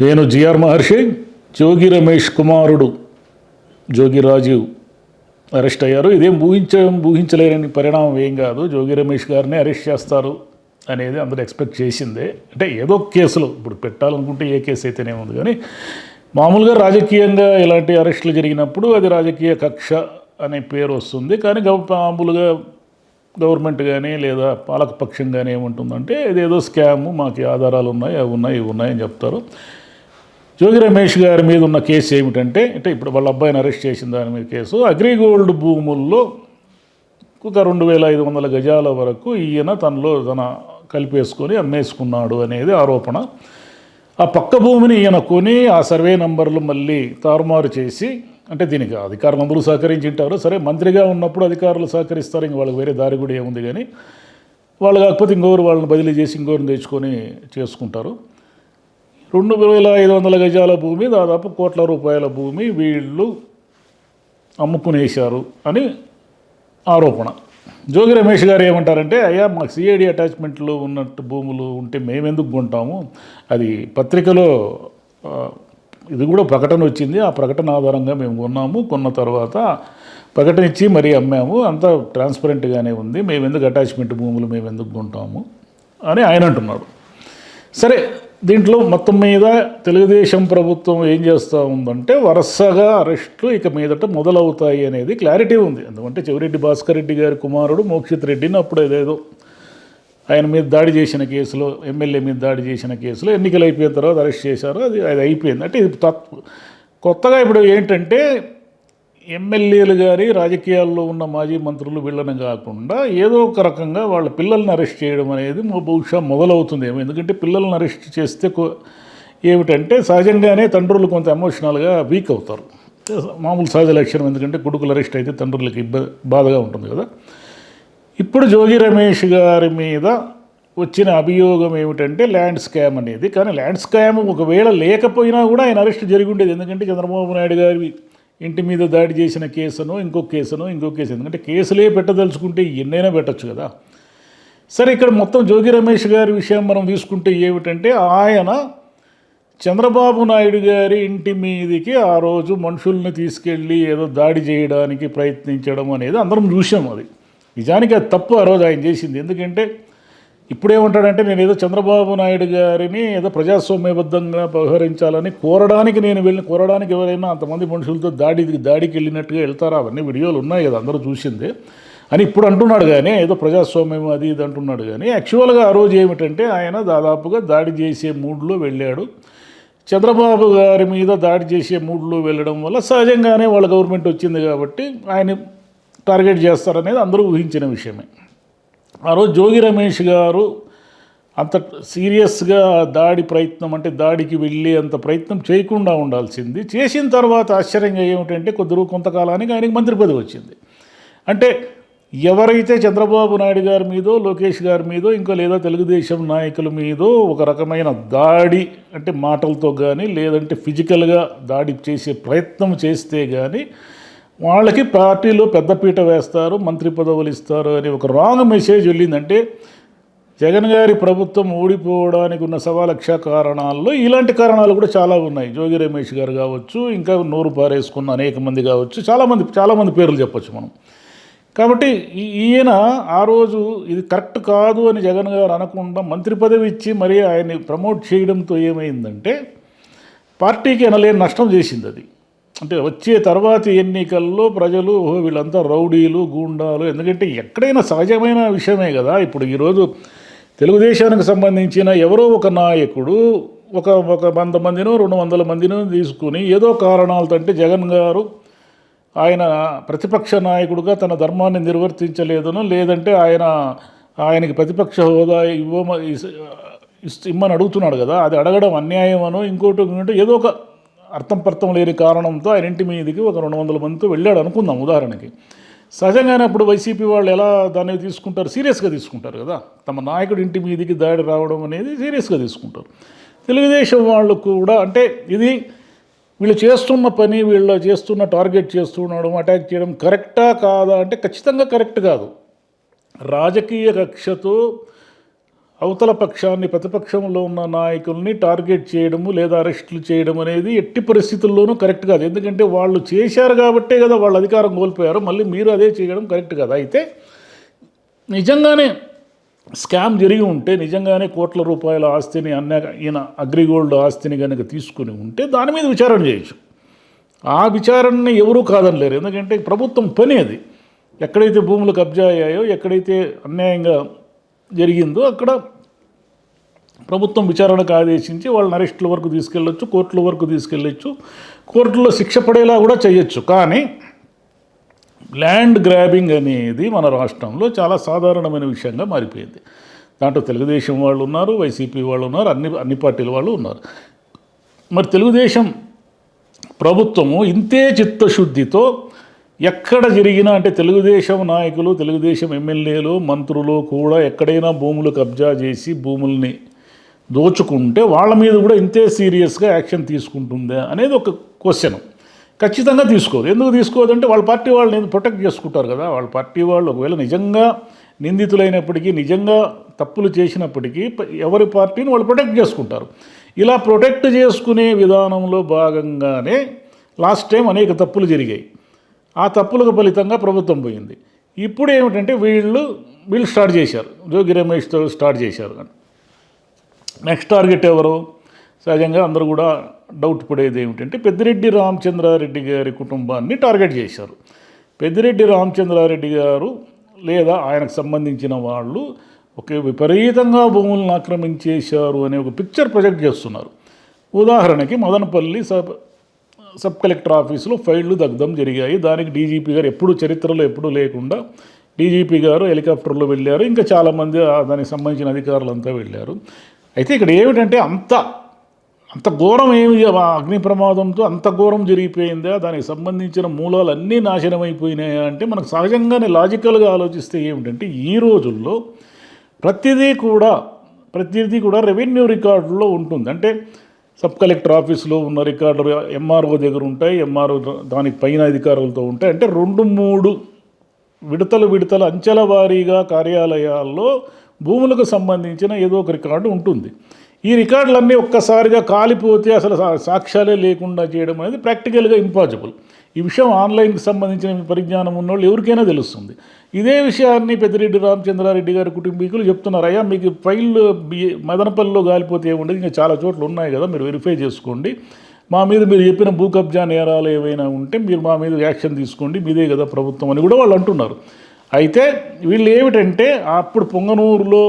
నేను జిఆర్ మహర్షి జోగి రమేష్ కుమారుడు. జోగి రాజీవ్ అరెస్ట్ అయ్యారు. ఇదేం ఊహించ ఊహించలేని పరిణామం ఏం కాదు. జోగి రమేష్ గారిని అరెస్ట్ చేస్తారు అనేది అందరూ ఎక్స్పెక్ట్ చేసిందే. అంటే ఏదో కేసులో ఇప్పుడు పెట్టాలనుకుంటే ఏ కేసు అయితేనే ఉంది కానీ మామూలుగా రాజకీయంగా ఇలాంటి అరెస్టులు జరిగినప్పుడు అది రాజకీయ కక్ష అనే పేరు వస్తుంది. కానీ గవ మామూలుగా గవర్నమెంట్ కానీ లేదా పాలకపక్షం కానీ ఏముంటుందంటే ఇదేదో స్కాము మాకు ఆధారాలు ఉన్నాయి అవి ఉన్నాయి ఇవి ఉన్నాయి అని చెప్తారు. జోగి రమేష్ గారి మీద ఉన్న కేసు ఏమిటంటే అంటే ఇప్పుడు వాళ్ళ అబ్బాయిని అరెస్ట్ చేసిన దాని మీద కేసు. అగ్రిగోల్డ్ భూముల్లో ఒక రెండు వేల ఐదు వందల గజాల వరకు ఈయన తనలో తన కలిపేసుకొని అమ్మేసుకున్నాడు అనేది ఆరోపణ. ఆ పక్క భూమిని ఈయన కొని ఆ సర్వే నంబర్లు మళ్ళీ తారుమారు చేసి అంటే దీనికి అధికారులు అందరూ సహకరించింటారు. సరే మంత్రిగా ఉన్నప్పుడు అధికారులు సహకరిస్తారు ఇంక వాళ్ళకి వేరే దారి కూడా ఏముంది కానీ వాళ్ళు కాకపోతే ఇంకోరు వాళ్ళని బదిలీ చేసి ఇంకోరిని తెచ్చుకొని చేసుకుంటారు. రెండు వేల ఐదు వందల గజాల భూమి దాదాపు కోట్ల రూపాయల భూమి వీళ్ళు అమ్ముకునేశారు అని ఆరోపణ. జోగి రమేష్ గారు ఏమంటారంటే అయ్యా మాకు సిఐడి అటాచ్మెంట్లో ఉన్నట్టు భూములు ఉంటే మేమెందుకు కొంటాము? అది పత్రికలో ఇది కూడా ప్రకటన వచ్చింది. ఆ ప్రకటన ఆధారంగా మేము కొన్నాము. కొన్న తర్వాత ప్రకటన ఇచ్చి మరీ అమ్మాము. అంతా ట్రాన్స్పరెంట్గానే ఉంది. మేము ఎందుకు అటాచ్మెంట్ భూములు మేము ఎందుకు కొంటాము? అని ఆయన అంటున్నాడు. సరే దీంట్లో మొత్తం మీద తెలుగుదేశం ప్రభుత్వం ఏం చేస్తూ ఉందంటే వరుసగా అరెస్టులు ఇక మీదట మొదలవుతాయి అనేది క్లారిటీ ఉంది. ఎందుకంటే చెవిరెడ్డి భాస్కర్ రెడ్డి గారి కుమారుడు మోక్షిత్ రెడ్డిని అప్పుడు ఏదేదో ఆయన మీద దాడి చేసిన కేసులో ఎమ్మెల్యే మీద దాడి చేసిన కేసులో ఎన్నికలు అయిపోయిన తర్వాత అరెస్ట్ చేశారు. అది అది అయిపోయింది. అంటే ఇది తత్వ కొత్తగా ఇప్పుడు ఏంటంటే ఎమ్మెల్యేలు గారి రాజకీయాల్లో ఉన్న మాజీ మంత్రులు వీళ్ళని కాకుండా ఏదో ఒక రకంగా వాళ్ళ పిల్లల్ని అరెస్ట్ చేయడం అనేది బహుశా మొదలవుతుందేమో ఎందుకంటే పిల్లల్ని అరెస్ట్ చేస్తే ఏమిటంటే సహజంగానే తండ్రులు కొంత ఎమోషనల్గా వీక్ అవుతారు. మామూలు సహజ లక్షణం ఎందుకంటే కొడుకులు అరెస్ట్ అయితే తండ్రులకి ఇబ్బంది బాధగా ఉంటుంది కదా. ఇప్పుడు జోగి రమేష్ గారి మీద వచ్చిన అభియోగం ఏమిటంటే ల్యాండ్ స్కామ్ అనేది. కానీ ల్యాండ్ స్కామ్ ఒకవేళ లేకపోయినా కూడా ఆయన అరెస్ట్ జరిగి ఉండేది. ఎందుకంటే చంద్రబాబు నాయుడు గారి ఇంటి మీద దాడి చేసిన కేసును ఇంకో కేసును ఇంకో కేసు. ఎందుకంటే కేసులే పెట్టదలుచుకుంటే ఎన్నైనా పెట్టచ్చు కదా. సరే ఇక్కడ మొత్తం జోగి రమేష్ గారి విషయం మనం తీసుకుంటే ఏమిటంటే ఆయన చంద్రబాబు నాయుడు గారి ఇంటి మీదికి ఆ రోజు మనుషుల్ని తీసుకెళ్ళి ఏదో దాడి చేయడానికి ప్రయత్నించడం అనేది అందరం చూసాం అది. నిజానికి అది తప్పు ఆ రోజు ఆయన చేసింది. ఎందుకంటే ఇప్పుడేమంటాడంటే నేను ఏదో చంద్రబాబు నాయుడు గారిని ఏదో ప్రజాస్వామ్యబద్ధంగా వ్యవహరించాలని కోరడానికి నేను వెళ్ళి కోరడానికి ఎవరైనా అంతమంది మనుషులతో దాడి దాడికి వెళ్ళినట్టుగా వెళ్తారా? అవన్నీ వీడియోలు ఉన్నాయి కదా అందరూ చూసిందే. అని ఇప్పుడు అంటున్నాడు కానీ ఏదో ప్రజాస్వామ్యం అది ఇది అంటున్నాడు కానీ యాక్చువల్గా ఆ రోజు ఏమిటంటే ఆయన దాదాపుగా దాడి చేసే మూడ్లో వెళ్ళాడు. చంద్రబాబు గారి మీద దాడి చేసే మూడ్లో వెళ్ళడం వల్ల సహజంగానే వాళ్ళ గవర్నమెంట్ వచ్చింది కాబట్టి ఆయన టార్గెట్ చేస్తారనేది అందరూ ఊహించిన విషయమే. ఆ రోజు జోగి రమేష్ గారు అంత సీరియస్గా దాడి ప్రయత్నం అంటే దాడికి వెళ్ళి అంత ప్రయత్నం చేయకుండా ఉండాల్సింది. చేసిన తర్వాత ఆశ్చర్యంగా ఏమిటంటే కొద్ది రోజు కొంతకాలానికి ఆయనకి మంత్రి పదవి వచ్చింది. అంటే ఎవరైతే చంద్రబాబు నాయుడు గారి మీదో లోకేష్ గారి మీదో ఇంకా లేదా తెలుగుదేశం నాయకుల మీదో ఒక రకమైన దాడి అంటే మాటలతో కానీ లేదంటే ఫిజికల్గా దాడి చేసే ప్రయత్నం చేస్తే కానీ వాళ్ళకి పార్టీలో పెద్దపీట వేస్తారు మంత్రి పదవులు ఇస్తారు అని ఒక రాంగ్ మెసేజ్ వెళ్ళిందంటే జగన్ గారి ప్రభుత్వం ఓడిపోవడానికి ఉన్న సవాలక్ష కారణాల్లో ఇలాంటి కారణాలు కూడా చాలా ఉన్నాయి. జోగి రమేష్ గారు కావచ్చు ఇంకా నోరు పారేసుకున్న అనేక మంది కావచ్చు చాలామంది చాలామంది పేర్లు చెప్పచ్చు మనం. కాబట్టి ఈ- ఈయన ఆ రోజు ఇది కరెక్ట్ కాదు అని జగన్ గారు అనకుండా మంత్రి పదవి ఇచ్చి మరీ ఆయన్ని ప్రమోట్ చేయడంతో ఏమైందంటే పార్టీకి ఎనలేని నష్టం చేసింది అది. అంటే వచ్చే తర్వాతి ఎన్నికల్లో ప్రజలు "ఓహో, వీళ్ళంతా రౌడీలు గూండాలు ఎందుకంటే ఎక్కడైనా సహజమైన విషయమే కదా. ఇప్పుడు ఈరోజు తెలుగుదేశానికి సంబంధించిన ఎవరో ఒక నాయకుడు ఒక ఒక వంద మందినో రెండు వందల మందినో తీసుకుని ఏదో కారణాలతో అంటే జగన్ గారు ఆయన ప్రతిపక్ష నాయకుడుగా తన ధర్మాన్ని నిర్వర్తించలేదనో లేదంటే ఆయన ఆయనకి ప్రతిపక్ష హోదా ఇవ్వమ ఇస్- ఇస్- ఇమ్మని అడుగుతున్నాడు కదా. అది అడగడం అన్యాయమనో ఇంకోటి ఇంకోటి ఏదో ఒక అర్థం పర్థం లేని కారణంతో ఆయన ఇంటి మీదకి ఒక రెండు వందల మందితో వెళ్ళాడు అనుకుందాం ఉదాహరణకి. సహజంగానే అప్పుడు వైసీపీ వాళ్ళు ఎలా దాన్ని తీసుకుంటారు? సీరియస్గా తీసుకుంటారు కదా. తమ నాయకుడి ఇంటి మీదకి దాడి రావడం అనేది సీరియస్గా తీసుకుంటారు. తెలుగుదేశం వాళ్ళు కూడా అంటే ఇది వీళ్ళు చేస్తున్న పని వీళ్ళు చేస్తున్న టార్గెట్ చేస్తుండడం అటాక్ చేయడం కరెక్టా కాదా అంటే ఖచ్చితంగా కరెక్ట్ కాదు. రాజకీయ కక్షతో అవతల పక్షాన్ని ప్రతిపక్షంలో ఉన్న నాయకుల్ని టార్గెట్ చేయడము లేదా అరెస్టులు చేయడం అనేది ఎట్టి పరిస్థితుల్లోనూ కరెక్ట్ కాదు. ఎందుకంటే వాళ్ళు చేశారు కాబట్టే కదా వాళ్ళు అధికారం కోల్పోయారు. మళ్ళీ మీరు అదే చేయడం కరెక్ట్ కాదు. అయితే నిజంగానే స్కామ్ జరిగి ఉంటే నిజంగానే కోట్ల రూపాయల ఆస్తిని అన్న ఈయన అగ్రిగోల్డ్ ఆస్తిని కనుక తీసుకుని ఉంటే దాని మీద విచారణ చేయొచ్చు. ఆ విచారణని ఎవరూ కాదనలేరు. ఎందుకంటే ప్రభుత్వం పని అది. ఎక్కడైతే భూములు కబ్జా అయ్యాయో ఎక్కడైతే అన్యాయంగా జరిగిందో అక్కడ ప్రభుత్వం విచారణకు ఆదేశించి వాళ్ళని అరెస్టుల వరకు తీసుకెళ్ళొచ్చు కోర్టుల వరకు తీసుకెళ్ళొచ్చు. కోర్టులో శిక్ష పడేలా కూడా చేయొచ్చు కానీ ల్యాండ్ గ్రాబింగ్ అనేది మన రాష్ట్రంలో చాలా సాధారణమైన విషయంగా మారిపోయింది. దాంట్లో తెలుగుదేశం వాళ్ళు ఉన్నారు వైసీపీ వాళ్ళు ఉన్నారు అన్ని అన్ని పార్టీల వాళ్ళు ఉన్నారు. మరి తెలుగుదేశం ప్రభుత్వము ఇంతే చిత్తశుద్ధితో ఎక్కడ జరిగినా అంటే తెలుగుదేశం నాయకులు తెలుగుదేశం ఎమ్మెల్యేలు మంత్రులు కూడా ఎక్కడైనా భూములు కబ్జా చేసి భూముల్ని దోచుకుంటే వాళ్ళ మీద కూడా ఇంతే సీరియస్గా యాక్షన్ తీసుకుంటుందా అనేది ఒక క్వశ్చన్. ఖచ్చితంగా తీసుకోదు. ఎందుకు తీసుకోదు అంటే వాళ్ళ పార్టీ వాళ్ళని ప్రొటెక్ట్ చేసుకుంటారు కదా. వాళ్ళ పార్టీ వాళ్ళు ఒకవేళ నిజంగా నిందితులైనప్పటికీ నిజంగా తప్పులు చేసినప్పటికీ ఎవరి పార్టీని వాళ్ళు ప్రొటెక్ట్ చేసుకుంటారు. ఇలా ప్రొటెక్ట్ చేసుకునే విధానంలో భాగంగానే లాస్ట్ టైం అనేక తప్పులు జరిగాయి. ఆ తప్పులకు ఫలితంగా ప్రభుత్వం పోయింది. ఇప్పుడు ఏమిటంటే వీళ్ళు వీళ్ళు స్టార్ట్ చేశారు. జోగి రమేష్తో స్టార్ట్ చేశారు. నెక్స్ట్ టార్గెట్ ఎవరు? సహజంగా అందరూ కూడా డౌట్ పడేది ఏమిటంటే పెద్దిరెడ్డి రామచంద్రారెడ్డి గారి కుటుంబాన్ని టార్గెట్ చేశారు. పెద్దిరెడ్డి రామచంద్రారెడ్డి గారు లేదా ఆయనకు సంబంధించిన వాళ్ళు ఒక విపరీతంగా భూములను ఆక్రమించేశారు అనే ఒక పిక్చర్ ప్రొజెక్ట్ చేస్తున్నారు. ఉదాహరణకి మదనపల్లి సబ్ కలెక్టర్ ఆఫీసులో ఫైళ్ళు దగ్ధం జరిగాయి. దానికి డీజీపీ గారు ఎప్పుడు చరిత్రలో ఎప్పుడూ లేకుండా డీజీపీ గారు హెలికాప్టర్లో వెళ్ళారు. ఇంకా చాలామంది దానికి సంబంధించిన అధికారులంతా వెళ్ళారు. అయితే ఇక్కడ ఏమిటంటే అంత అంత ఘోరం ఏమి అగ్ని ప్రమాదంతో అంత ఘోరం జరిగిపోయిందా? దానికి సంబంధించిన మూలాలు అన్నీ నాశనం అయిపోయినాయా అంటే మనకు సహజంగానే లాజికల్గా ఆలోచిస్తే ఏమిటంటే ఈ రోజుల్లో ప్రతిదీ కూడా ప్రతిదీ కూడా రెవెన్యూ రికార్డులో ఉంటుంది. అంటే సబ్ కలెక్టర్ ఆఫీసులో ఉన్న రికార్డు ఎంఆర్ఓ దగ్గర ఉంటాయి. ఎంఆర్ఓ దానికి పైన అధికారులతో ఉంటాయి. అంటే రెండు మూడు విడతలు విడతలు అంచెల వారీగా కార్యాలయాల్లో భూములకు సంబంధించిన ఏదో ఒక రికార్డు ఉంటుంది. ఈ రికార్డులన్నీ ఒక్కసారిగా కాలిపోతే అసలు సాక్ష్యాలే లేకుండా చేయడం అనేది ప్రాక్టికల్గా ఇంపాసిబుల్. ఈ విషయం ఆన్లైన్కి సంబంధించిన పరిజ్ఞానం ఉన్నోళ్ళు ఎవరికైనా తెలుస్తుంది. ఇదే విషయాన్ని పెద్దిరెడ్డి రామచంద్రారెడ్డి గారి కుటుంబీకులు చెప్తున్నారు. అయ్యా మీకు ఫైల్ మదనపల్లిలో గాలిపోతే ఏముండదు? ఇంకా చాలా చోట్ల ఉన్నాయి కదా మీరు వెరిఫై చేసుకోండి. మా మీద మీరు చెప్పిన భూ కబ్జా నేరాలు ఏవైనా ఉంటే మీరు మా మీద యాక్షన్ తీసుకోండి. మీదే కదా ప్రభుత్వం అని కూడా వాళ్ళు అంటున్నారు. అయితే వీళ్ళు ఏమిటంటే అప్పుడు పొంగనూరులో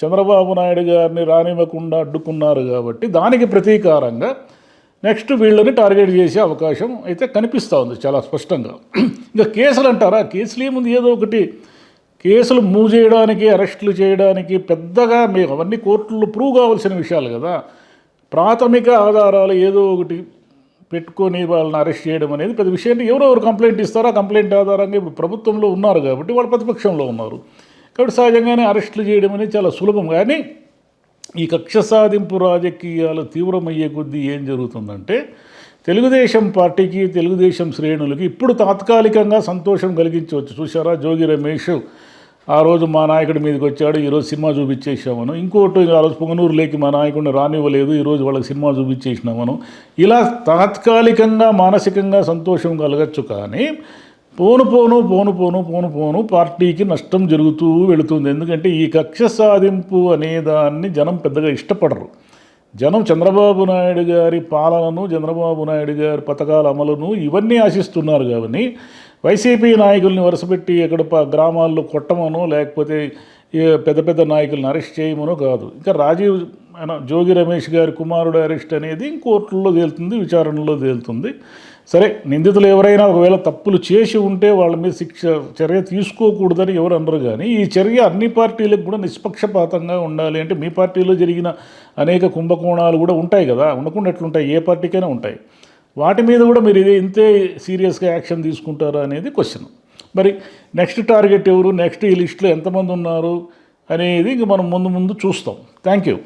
చంద్రబాబు నాయుడు గారిని రానివ్వకుండా అడ్డుకున్నారు కాబట్టి దానికి ప్రతీకారంగా నెక్స్ట్ వీళ్ళని టార్గెట్ చేసే అవకాశం అయితే కనిపిస్తూ ఉంది చాలా స్పష్టంగా. ఇంకా కేసులు అంటారా? కేసులు ఏముంది? ఏదో ఒకటి కేసులు మూవ్ చేయడానికి అరెస్టులు చేయడానికి పెద్దగా మేము అవన్నీ కోర్టులు ప్రూవ్ కావాల్సిన విషయాలు కదా. ప్రాథమిక ఆధారాలు ఏదో ఒకటి పెట్టుకొని వాళ్ళని అరెస్ట్ చేయడం అనేది పెద్ద విషయం. అంటే ఎవరెవరు కంప్లైంట్ ఇస్తారో ఆ కంప్లైంట్ ఆధారంగా ఇప్పుడు ప్రభుత్వంలో ఉన్నారు కాబట్టి వాళ్ళు ప్రతిపక్షంలో ఉన్నారు. కాబట్టి సహజంగానే అరెస్టులు చేయడం అనేది చాలా సులభం. కానీ ఈ కక్ష సాధింపు రాజకీయాలు తీవ్రమయ్యే కొద్దీ ఏం జరుగుతుందంటే తెలుగుదేశం పార్టీకి తెలుగుదేశం శ్రేణులకి ఇప్పుడు తాత్కాలికంగా సంతోషం కలిగించవచ్చు. చూసారా జోగి రమేష్ ఆ రోజు మా నాయకుడి మీదకి వచ్చాడు. ఈరోజు సినిమా చూపించేసామను ఇంకోటి ఆ రోజు పొంగనూరులోకి మా నాయకుడిని రానివ్వలేదు. ఈరోజు వాళ్ళకి సినిమా చూపించేసినామను. ఇలా తాత్కాలికంగా మానసికంగా సంతోషం కలగచ్చు కానీ పోను పోను పోను పోను పోను పోను పార్టీకి నష్టం జరుగుతూ వెళుతుంది. ఎందుకంటే ఈ కక్ష సాధింపు అనే దాన్ని జనం పెద్దగా ఇష్టపడరు. జనం చంద్రబాబు నాయుడు గారి పాలనను చంద్రబాబు నాయుడు గారి పథకాల అమలును ఇవన్నీ ఆశిస్తున్నారు కాబట్టి వైసీపీ నాయకుల్ని వరుసపెట్టి ఎక్కడ గ్రామాల్లో కొట్టమనో లేకపోతే పెద్ద పెద్ద నాయకులను అరెస్ట్ చేయమనో కాదు. ఇంకా రాజీవ్ ఆయన జోగి రమేష్ గారి కుమారుడు అరెస్ట్ అనేది కోర్టుల్లో తేలుతుంది విచారణలో తేలుతుంది. సరే నిందితులు ఎవరైనా ఒకవేళ తప్పులు చేసి ఉంటే వాళ్ళ మీద శిక్ష చర్య తీసుకోకూడదని ఎవరు అనరు కానీ ఈ చర్య అన్ని పార్టీలకు కూడా నిష్పక్షపాతంగా ఉండాలి అంటే మీ పార్టీలో జరిగిన అనేక కుంభకోణాలు కూడా ఉంటాయి కదా ఉండకుండా ఎట్లుంటాయి? ఏ పార్టీకైనా ఉంటాయి. వాటి మీద కూడా మీరు ఇదే ఇంతే సీరియస్గా యాక్షన్ తీసుకుంటారా అనేది క్వశ్చన్. మరి నెక్స్ట్ టార్గెట్ ఎవరు? నెక్స్ట్ ఈ లిస్టులో ఎంతమంది ఉన్నారు? అనేది ఇంక మనం ముందు ముందు చూస్తాం. Thank you.